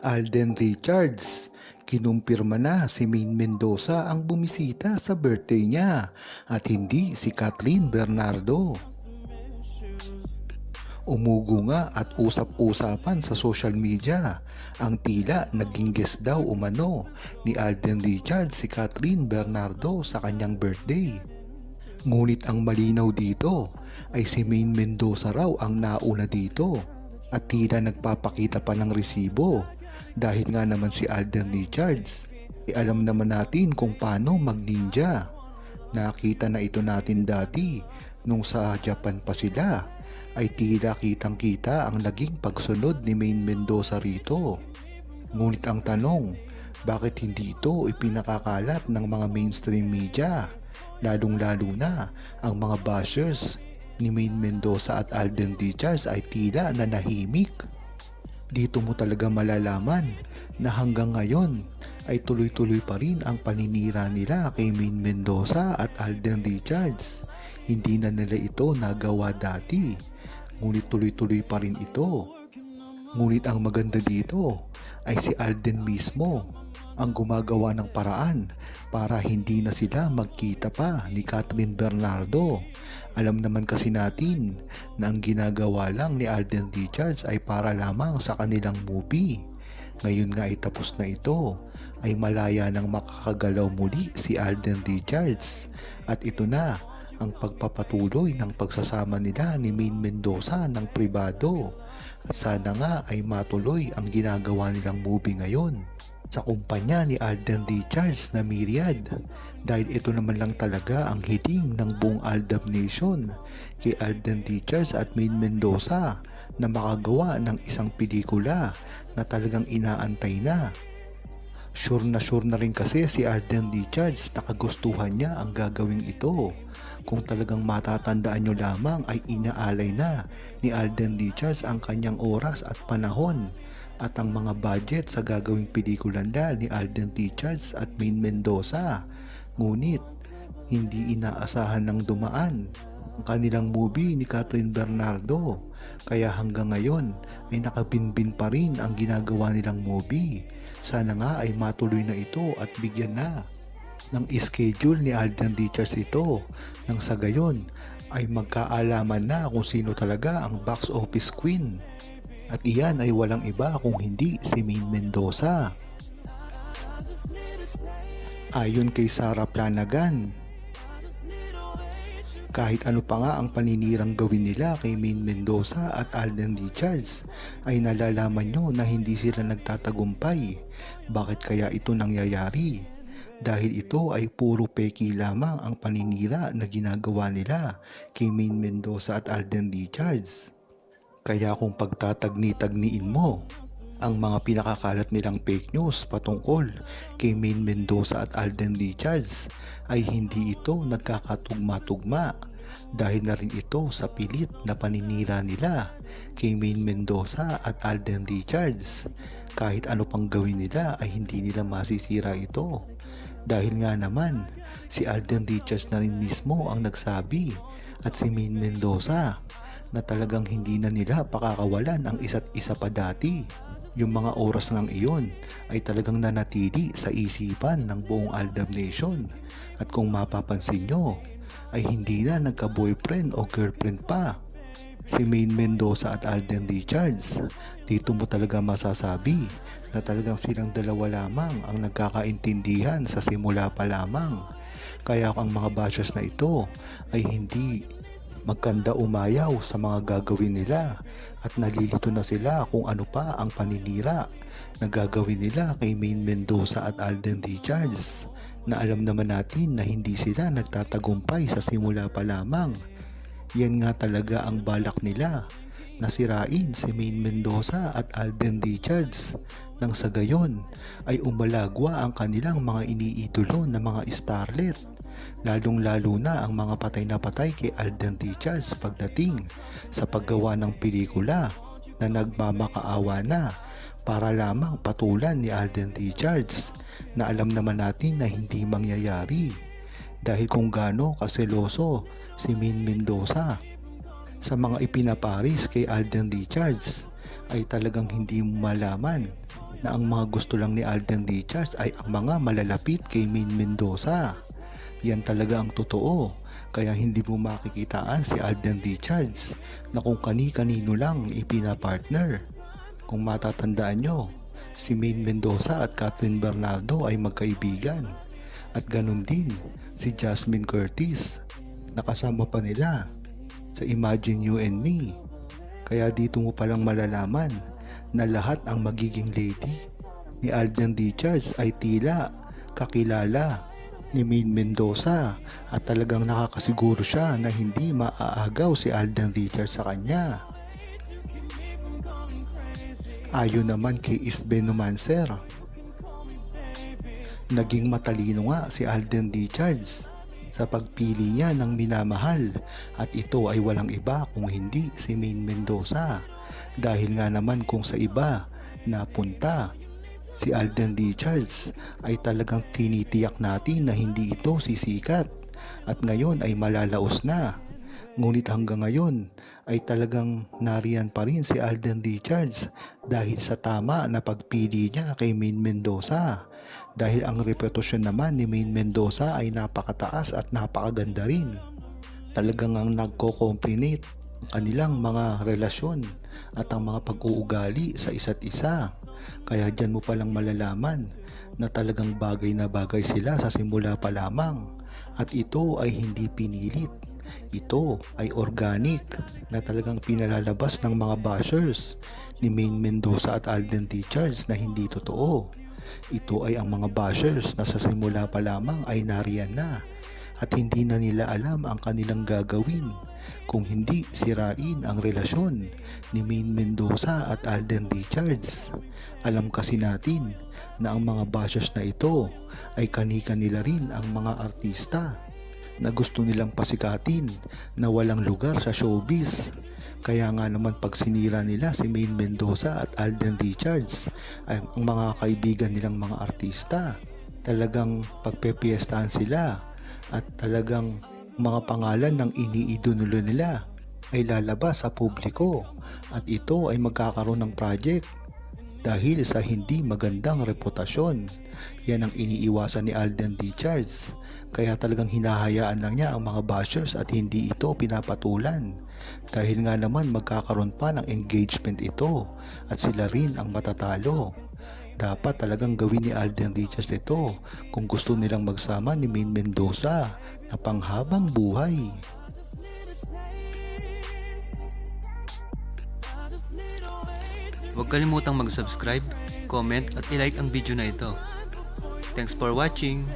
Alden Richards. Kinumpirma na si Maine Mendoza ang bumisita sa birthday niya at hindi si Kathleen Bernardo. Umugo nga at usap-usapan sa social media ang tila naging guest daw umano ni Alden Richards si Kathleen Bernardo sa kanyang birthday. Ngunit ang malinaw dito ay si Maine Mendoza raw ang nauna dito at tila nagpapakita pa ng resibo dahil nga naman si Alden Richards ay alam naman natin kung paano mag-ninja. Nakita na ito natin dati nung sa Japan pa sila ay tila kitang kita ang naging pagsunod ni Maine Mendoza rito. Ngunit ang tanong, bakit hindi ito ipinakakalat ng mga mainstream media? Lalong-lalo na ang mga bashers ni Maine Mendoza at Alden Richards ay tila nanahimik. Dito mo talaga malalaman na hanggang ngayon ay tuloy-tuloy pa rin ang paninira nila kay Maine Mendoza at Alden Richards. Hindi na nila ito nagawa dati, ngunit tuloy-tuloy pa rin ito. Ngunit ang maganda dito ay si Alden mismo ang gumagawa ng paraan para hindi na sila magkita pa ni Catherine Bernardo. Alam naman kasi natin na ang ginagawa lang ni Alden Richards ay para lamang sa kanilang movie. Ngayon nga ay tapos na ito ay malaya nang makakagalaw muli si Alden Richards at ito na ang pagpapatuloy ng pagsasama nila ni Maine Mendoza ng pribado at sana nga ay matuloy ang ginagawa nilang movie ngayon sa kumpanya ni Alden Richards na Myriad. Dahil ito naman lang talaga ang hiling ng buong Aldab Nation kay Alden Richards at Maine Mendoza na makagawa ng isang pelikula na talagang inaantay na. Sure na sure na rin kasi si Alden Richards na kagustuhan niya ang gagawing ito. Kung talagang matatandaan nyo lamang ay inaalay na ni Alden Richards ang kanyang oras at panahon at ang mga budget sa gagawing pelikula nila ni Alden Richards at Maine Mendoza. Ngunit, hindi inaasahan ng dumaan ang kanilang movie ni Catherine Bernardo. Kaya hanggang ngayon ay nakabinbin pa rin ang ginagawa nilang movie. Sana nga ay matuloy na ito at bigyan na ng schedule ni Alden Richards ito nang sa gayon ay magkaalaman na kung sino talaga ang box office queen. At iyan ay walang iba kung hindi si Maine Mendoza. Ayon kay Sarah Planagan, kahit ano pa nga ang paninirang gawin nila kay Maine Mendoza at Alden Richards ay nalalaman nyo na hindi sila nagtatagumpay. Bakit kaya ito nangyayari? Dahil ito ay puro peki lamang ang paninira na ginagawa nila kay Maine Mendoza at Alden Richards. Kaya kung pagtatagni-tagniin mo ang mga pinakakalat nilang fake news patungkol kay Maine Mendoza at Alden Richards ay hindi ito nagkakatugma-tugma dahil na rin ito sa pilit na paninira nila kay Maine Mendoza at Alden Richards. Kahit ano pang gawin nila ay hindi nila masisira ito. Dahil nga naman, si Alden Richards na rin mismo ang nagsabi at si Maine Mendoza na talagang hindi na nila pakakawalan ang isa't isa pa dati. Yung mga oras ngang iyon ay talagang nanatili sa isipan ng buong Aldab Nation at kung mapapansin nyo ay hindi na nagka-boyfriend o girlfriend pa. Si Maine Mendoza at Alden Richards, dito mo talaga masasabi na talagang silang dalawa lamang ang nagkakaintindihan sa simula pa lamang. Kaya ang mga bashers na ito ay hindi magkanda umayaw sa mga gagawin nila at nalilito na sila kung ano pa ang paninira na gagawin nila kay Maine Mendoza at Alden Richards na alam naman natin na hindi sila nagtatagumpay sa simula pa lamang. Yan nga talaga ang balak nila na sirain si Maine Mendoza at Alden Richards nang sa gayon ay umalagwa ang kanilang mga iniidolo na mga starlet lalong lalo na ang mga patay na patay kay Alden Richards pagdating sa paggawa ng pelikula na nagmamakaawa na para lamang patulan ni Alden Richards na alam naman natin na hindi mangyayari. Dahil kung gaano kaseloso si Min Mendoza sa mga ipinaparis kay Alden Richards ay talagang hindi malaman na ang mga gusto lang ni Alden Richards ay ang mga malalapit kay Main Mendoza. Yan talaga ang totoo. Kaya hindi mo makikitaan si Alden Richards na kung kani-kanino lang ipinapartner. Kung matatandaan nyo, si Main Mendoza at Catherine Bernardo ay magkaibigan. At ganun din si Jasmine Curtis. Nakasama pa nila sa Imagine You and Me. Kaya dito mo palang malalaman na lahat ang magiging lady ni Alden Richards ay tila kakilala ni Main Mendoza. At talagang nakakasiguro siya na hindi maaagaw si Alden Richards sa kanya. Ayon naman kay Isbe Numancer, naging matalino nga si Alden Richards sa pagpili niya ng minamahal. At ito ay walang iba kung hindi si Main Mendoza. Dahil nga naman kung sa iba napunta si Alden Richards ay talagang tinitiyak natin na hindi ito sisikat at ngayon ay malalaos na. Ngunit hanggang ngayon ay talagang nariyan pa rin si Alden Richards dahil sa tama na pagpili niya kay Main Mendoza. Dahil ang reputasyon naman ni Main Mendoza ay napakataas at napakaganda rin. Talagang ang nagko-complinate ang kanilang mga relasyon at ang mga pag-uugali sa isa't isa. Kaya dyan mo palang malalaman na talagang bagay na bagay sila sa simula pa lamang at ito ay hindi pinilit. Ito ay organic na talagang pinalalabas ng mga bashers ni Main Mendoza at Alden Richards na hindi totoo. Ito ay ang mga bashers na sa simula pa lamang ay nariyan na at hindi na nila alam ang kanilang gagawin kung hindi sirain ang relasyon ni Main Mendoza at Alden Richards. Alam kasi natin na ang mga bashers na ito ay kanika-nila rin ang mga artista na gusto nilang pasikatin na walang lugar sa showbiz. Kaya nga naman pag sinira nila si Main Mendoza at Alden Richards ay ang mga kaibigan nilang mga artista talagang pagpepiestahan sila at talagang mga pangalan ng iniidonulo nila ay lalabas sa publiko at ito ay magkakaroon ng project dahil sa hindi magandang reputasyon. Yan ang iniiwasan ni Alden Richards. Kaya talagang hinahayaan lang niya ang mga bashers at hindi ito pinapatulan. Dahil nga naman magkakaroon pa ng engagement ito at sila rin ang matatalo. Dapat talagang gawin ni Alden Richards ito kung gusto nilang magsama ni Main Mendoza na panghabang buhay. Huwag kalimutang mag-subscribe, comment at ilike ang video na ito. Thanks for watching!